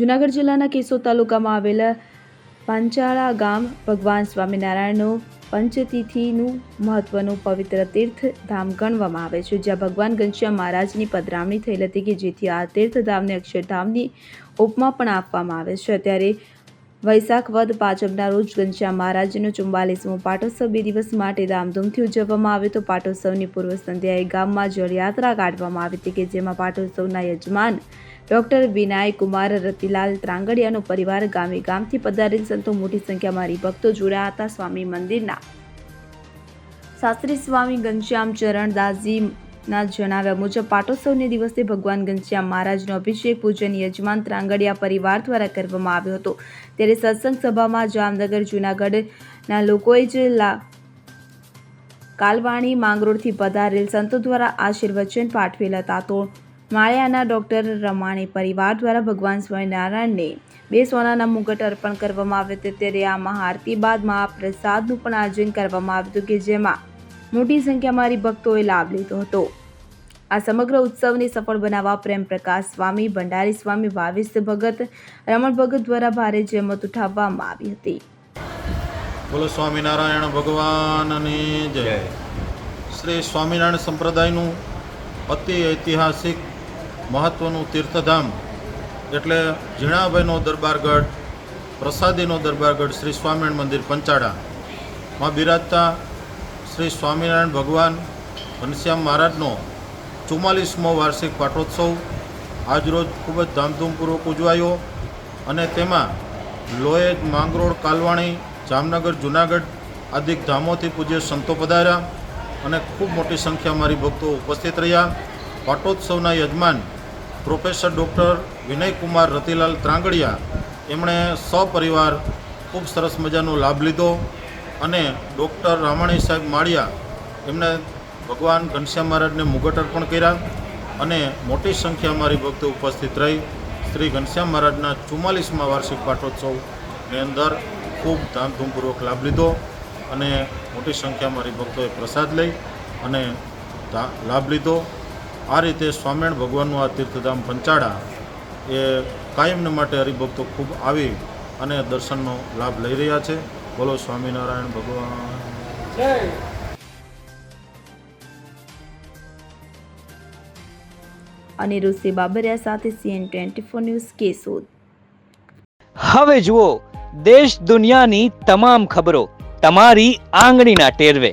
જૂનાગઢ જિલ્લાના કેશોદ તાલુકામાં આવેલા પાંચાળા ગામ ભગવાન સ્વામિનારાયણનું પંચતિથિનું મહત્વનું પવિત્ર તીર્થધામ ગણવામાં આવે છે, જ્યાં ભગવાન ઘનશ્યામ મહારાજની પધરામણી થયેલ હતી કે જેથી આ તીર્થધામને અક્ષરધામની ઉપમા પણ આપવામાં આવે છે. ત્યારે વૈશાખ વદ પાંચમના રોજ ઘનશ્યામ મહારાજનો ચુમ્બાલીસમો પાટોત્સવ બે દિવસ માટે ધામધૂમથી ઉજવવામાં આવ્યો તો પાટોત્સવની પૂર્વ સંધ્યાએ ગામમાં જળયાત્રા કાઢવામાં આવી હતી કે જેમાં પાટોત્સવના યજમાન ડોક્ટર વિનાય કુમાર રતિલાલ ત્રાંગડિયાનો પરિવાર ગામે ગામથી પધારેલ સંતો મોટી સંખ્યામાં હરિભક્તો જોડાયા હતા સ્વામી મંદિરના. શાસ્ત્રી સ્વામી ઘનશ્યામ ચરણદાસજી ના જણાવ્યા મુજબ પાટોત્સવને દિવસે ભગવાન ઘનશ્યામ મહારાજનો અભિષેક પૂજન યજમાન ત્રાંગડિયા પરિવાર દ્વારા કરવામાં આવ્યો હતો. ત્યારે સત્સંગ સભામાં જામનગર, જૂનાગઢના લોકોએ જ કાલવાણી માંગરોળથી પધારેલ સંતો દ્વારા આશીર્વચન પાઠવેલ હતા. તો માળિયાના ડૉક્ટર રમાણી પરિવાર દ્વારા ભગવાન સ્વામિનારાયણને બે સોનાના મુગટ અર્પણ કરવામાં આવ્યો હતો. ત્યારે આ મહાઆરતી બાદ મહાપ્રસાદનું પણ આયોજન કરવામાં આવ્યું હતું કે જેમાં મોટી સંખ્યામાં હરિભક્તોએ લાભ લીધો હતો. આ સમગ્ર ઉત્સવને સફળ બનાવવા પ્રેમ પ્રકાશ સ્વામી ભંડારી સ્વામી ભાવિશ ભગત રમણ ભગત દ્વારા ભારે જહેમત ઉઠાવવામાં આવી હતી. બોલો સ્વામિનારાયણ ભગવાનની જય. શ્રી સ્વામિનારાયણ સંપ્રદાયનું અતિ ઐતિહાસિક મહત્ત્વનું તીર્થધામ. એટલે ઝીણાભાઈનો દરબારગઢ પ્રસાદીનો દરબારગઢ શ્રી સ્વામિનારાયણ મંદિર પંચાળા. માં બિરાજતા શ્રી સ્વામિનારાયણ ભગવાન ઘનશ્યામ મહારાજનો ચુમ્માલીસમો વાર્ષિક પાટોત્સવ આજરોજ ખૂબ જ ધામધૂમપૂર્વક ઉજવાયો અને તેમાં લોહેજ માંગરોળ કાલવાણી, જામનગર જુનાગઢ આદિ ધામોથી પૂજ્ય સંતો પધાર્યા અને ખૂબ મોટી સંખ્યામાં મારી ભક્તો ઉપસ્થિત રહ્યા. પાટોત્સવના યજમાન પ્રોફેસર ડૉક્ટર વિનયકુમાર રતિલાલ ત્રાંગડિયા એમણે સપરિવાર ખૂબ સરસ મજાનો લાભ લીધો અને ડૉક્ટર રામાણી સાહેબ માળિયા એમણે ભગવાન ઘનશ્યામ મહારાજને મુગટ અર્પણ કર્યા અને મોટી સંખ્યા મારી ભક્તો ઉપસ્થિત રહી. શ્રી ઘનશ્યામ મહારાજના ચુમ્માલીસમાં વાર્ષિક પાટોત્સવની અંદર ખૂબ ધામધૂમપૂર્વક લાભ લીધો અને મોટી સંખ્યામાં મારી ભક્તોએ પ્રસાદ લઈ અને લાભ લીધો. આ રીતે સ્વામિનારાયણ ભગવાનનું આ તીર્થધામ પંચાળા એ કાયમને માટે હરિભક્તો ખૂબ આવી અને દર્શનનો લાભ લઈ રહ્યા છે. બોલો સ્વામિનારાયણ ભગવાન. અનિરુદ્ધ બાબરિયા સાથે CN twenty four news Keshod હવે જુઓ દેશ દુનિયાની તમામ ખબરો તમારી આંગળીના ટેરવે.